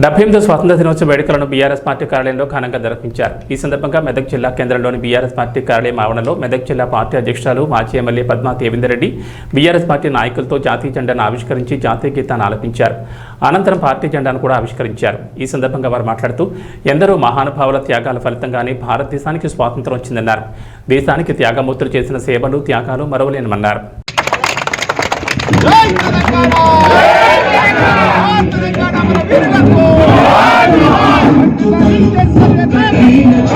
డెబ్బై ఎనిమిది స్వాతంత్ర దినోత్సవ వేడుకలను బీఆర్ఎస్ పార్టీ కార్యాలయంలో ఘనంగా నిర్వహించారు. ఈ సందర్భంగా మెదక్ జిల్లా కేంద్రంలోని బీఆర్ఎస్ పార్టీ కార్యాలయం ఆవరణలో మెదక్ జిల్లా పార్టీ అధ్యక్షురాలు మాజీ MLA Padma Devender Reddy BRS party నాయకులతో జాతీయ జెండాను ఆవిష్కరించి జాతీయ గీతాన్ని ఆలపించారు. అనంతరం పార్టీ జెండాను కూడా ఆవిష్కరించారు. ఈ సందర్భంగా వారు మాట్లాడుతూ ఎందరో మహానుభావుల త్యాగాల ఫలితంగానే భారతదేశానికి స్వాతంత్రం వచ్చిందన్నారు. దేశానికి త్యాగమూర్తులు చేసిన సేవలు త్యాగాలు మరవలేనమన్నారు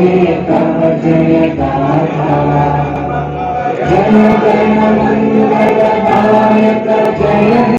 जय तव जय जय